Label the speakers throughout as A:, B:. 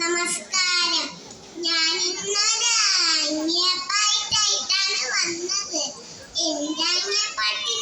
A: നമസ്കാരം. ഞാൻ ഇന്നൊരു അന്യപ്പായിട്ടായിട്ടാണ് വന്നത്. എന്റെ അന്യപ്പാട്ടിൽ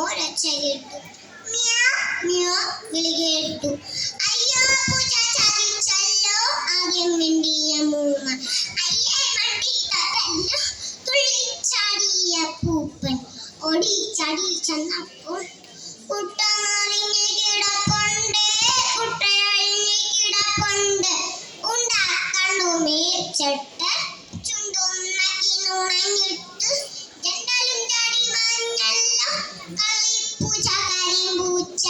A: ഒരൊച്ച കേട്ടു മ്യാ മ്യാ വിളി കേട്ടു അയ്യോ പൂച്ച ചതിച്ചല്ലോ. ആദ്യം മിണ്ടിയ മൂമ്മ. അയ്യേ മണ്ടി തട്ടല്ലോ തുള്ളിച്ചാടിയ പൂപ്പൻ. ഓടി ചാടി ചെന്നപ്പോൾ കുട്ടമറിഞ്ഞ് കിടപ്പുണ്ട്. കുട്ടഴിഞ്ഞ് കിടപ്പുണ്ട്. ഉണ്ടാക്കണ്ടു മേച്ചട്ട് ചുണ്ടുണക്കി നുണഞ്ഞിട്ട് പൂച്ച കരയും പൂച്ച.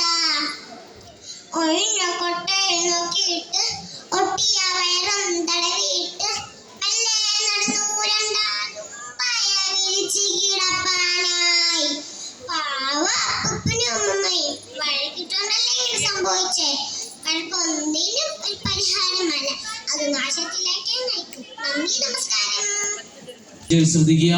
A: ഒഴിഞ്ഞ കൊട്ടയിൽ നോക്കിയിട്ട് ഒട്ടിയ വയറും തടവിയിട്ട് മെല്ലെ നടന്നു രണ്ടാലും പയ വിരിച്ച് കിടപ്പാനായി പാവ അപ്പനും അമ്മയും വഴക്കിട്ടുണ്ടല്ലേ ഇങ്ങനെ സംഭവിച്ചേ? വഴക്കൊന്നിനും ഒരു പരിഹാരമല്ല. അത് നാശത്തിലേക്ക് നയിക്കും. നന്ദി നമസ്കാരം.
B: ശ്രദ്ധിക്കുക